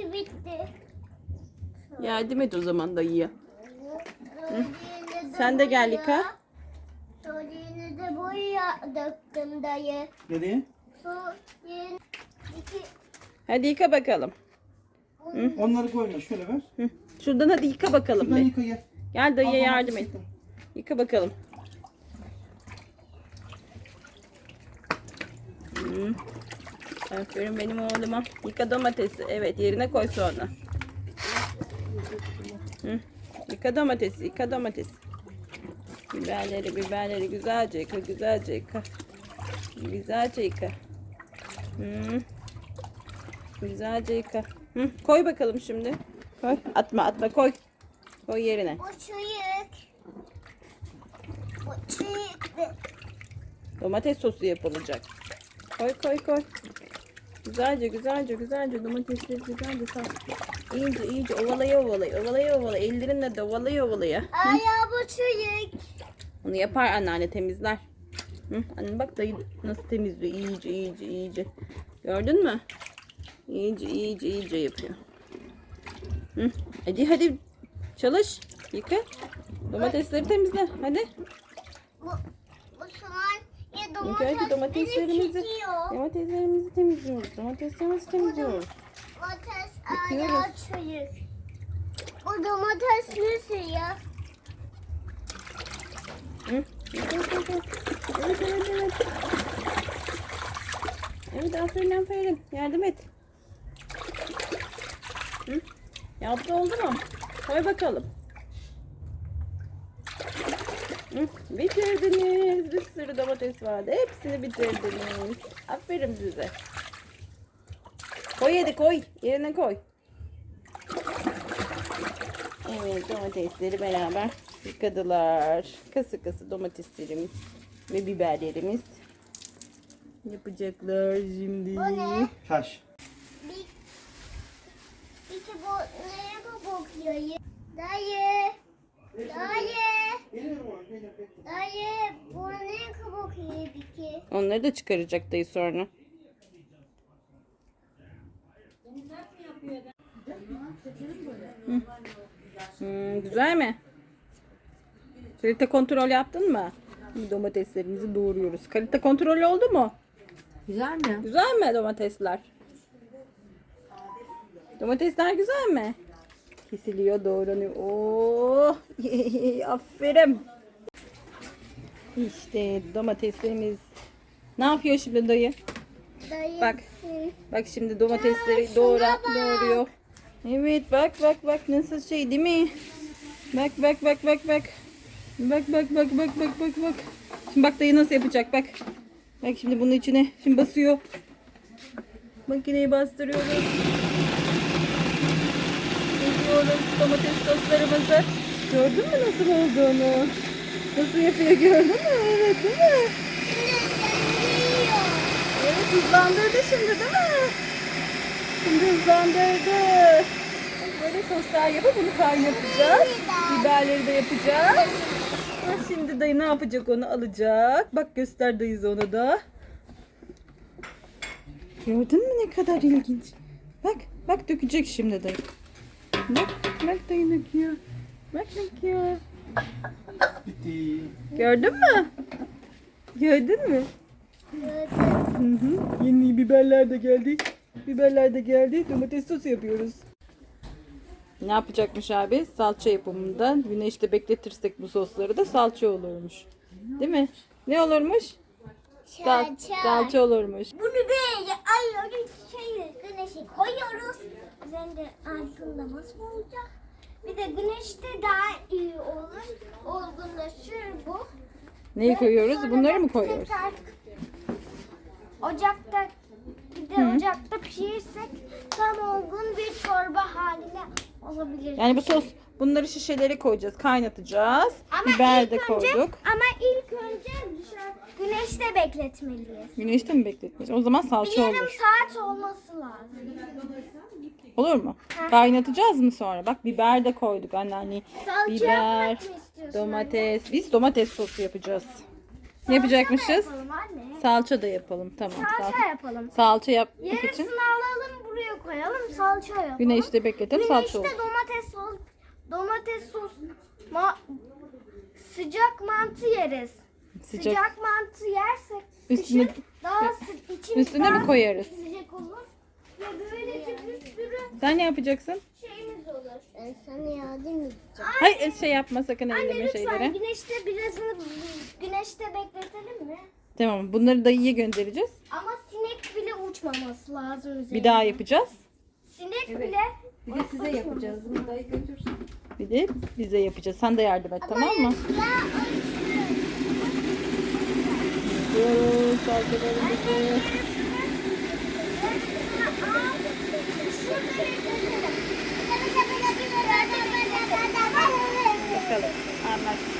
Benimki bitti. Yardım et o zaman dayıya. Hı. Sen de gel yıka. Sonra yine de boya döktüm dayı. Nereye? Yine iki Hadi yıka bakalım. Onları koyma şöyle ver. Hı. Şuradan hadi yıka bakalım Şuradan yıka gel. Gel dayıya al, yardım et. yıka. Yıka bakalım. Hı. Aferin benim oğluma. Yıka domatesi. Evet yerine koy sonra. Hı. Yıka domatesi. Yıka domatesi. Biberleri biberleri güzelce yıka. Güzelce yıka. Güzelce yıka. Hı. Güzelce yıka. Hı. Koy bakalım şimdi. Koy. Atma atma koy. Koy yerine. o çocuk. O çocuk. Domates sosu yapılacak. Koy koy koy. Güzelce güzelce güzelce domatesleri güzelce sal. İyice iyice ovalaya ovalaya ovalaya ovalaya ellerinle de ovalaya ovalaya. Ay ya bu çocuk. Onu yapar anneanne temizler. Hı, anne bak dayı nasıl temizliyor iyice iyice iyice. Gördün mü? İyice iyice iyice yapıyor. Hı, hadi hadi çalış. Yıka. Domatesleri temizle. Hadi. Bu, bu soğan ya İlk domates önce domateslerimizi, çekiyor. domateslerimizi temizliyoruz. Domateslerimizi temizliyoruz. Domates Yıkıyoruz. ayağı çocuk. O domates nasıl ya? Hı? Yıka. Evet, evet, evet. Evet, aferin, aferin. Yardım et. Hı? Yaptı oldu mu? Koy bakalım. Hı? Bitirdiniz. Bir sürü domates vardı. Hepsini bitirdiniz. Aferin size. Koy hadi koy. Yerine koy. Evet domatesleri beraber yıkadılar. Kası kası domateslerimiz ve biberlerimiz. Yapacaklar şimdi. Bu ne? Taş. Bir, iki bu neye bakıyor? Dayı. Dayı. Dayı. Bu ne kabuk yedi ki? Onları da çıkaracak dayı sonra. Hı. Hmm, güzel mi? Kalite kontrol yaptın mı? Domateslerimizi doğruyoruz. Kalite kontrol oldu mu? Güzel mi? Güzel mi domatesler? Domatesler güzel mi? Kesiliyor, doğranıyor. Oo, aferin. İşte domateslerimiz. Ne yapıyor şimdi dayı? Dayı. Bak. Bak şimdi domatesleri şuna doğra, bak. doğruyor. Evet bak bak bak nasıl şey değil mi? Bak bak bak bak bak. Bak bak bak bak bak bak bak. Şimdi bak dayı nasıl yapacak bak. Bak şimdi bunun içine şimdi basıyor. Makineyi bastırıyoruz. Yapıyoruz domates soslarımızı. Gördün mü nasıl olduğunu? Nasıl yapıyor gördün mü? Evet değil mi? Evet hızlandırdı şimdi değil mi? Şimdi hızlandırdı. Böyle soslar yapıp bunu kaynatacağız. Biberleri de yapacağız. Şimdi dayı ne yapacak onu alacak. Bak göster dayı ona da. Gördün mü ne kadar ilginç. Bak bak dökecek şimdi dayı. Bak bak dayı döküyor. Bak döküyor. Bitti. Gördün mü? Gördün mü? Hı hı. Yeni biberler de geldi. Biberler de geldi. Domates sosu yapıyoruz. Ne yapacakmış abi? Salça yapımında. Güneşte bekletirsek bu sosları da salça olurmuş. Değil mi? Ne olurmuş? Sal- Salça. salça olurmuş. Bunu böyle alıyoruz, güneşe koyuyoruz. Üzerinde aydınlaması olacak. Bir de güneşte daha iyi olur. Olgunlaşır bu. Neyi Ve koyuyoruz? Bunları mı koyuyoruz? tekrar Ocakta bir de ocakta pişirirsek tam olgun bir çorba haline olabilir. Yani bu sos bunları şişelere koyacağız. Kaynatacağız. Biber de ilk önce, koyduk. ama ilk güneşte bekletmeliyiz. Güneşte mi bekleteceğiz? O zaman Bir salça yarım olur. saat olması lazım. Olur mu? Kaynatacağız mı sonra? Bak biber de koyduk anneanne. Salça Biber, yapmak mı istiyorsun domates. Biz domates sosu yapacağız. Ne yapacakmışız? Yapalım anne. Salça da yapalım. Tamam. Salça Salça, yapalım. salça yapmak için. Yarısını alalım buraya koyalım, salça yapalım. Güneşte bekletelim salça Güneşte olsun. domates sos, domates sos, ma- sıcak mantı yeriz. Sıcak. Sıcak, mantı yersek Üstüne- kışın daha sı- için Üstüne daha mi koyarız? Sıcak olur. Ve böylece bir sürü Sen ne yapacaksın? şeyimiz olur. Ben sana yardım edeceğim. Hayır şey yapma sakın Anne elleme lütfen şeyleri. güneşte birazını güneşte bekletelim mi? Tamam bunları dayıya göndereceğiz. Ama sinek bile uçmaması lazım üzerine. Bir daha yapacağız. Sinek bile Bir de size yapacağız. Dayı götürsün. Bir de bize yapacağız. Sen de yardım et tamam mı? Yapıyoruz salçalarımızı. Bakalım. Anlaştık.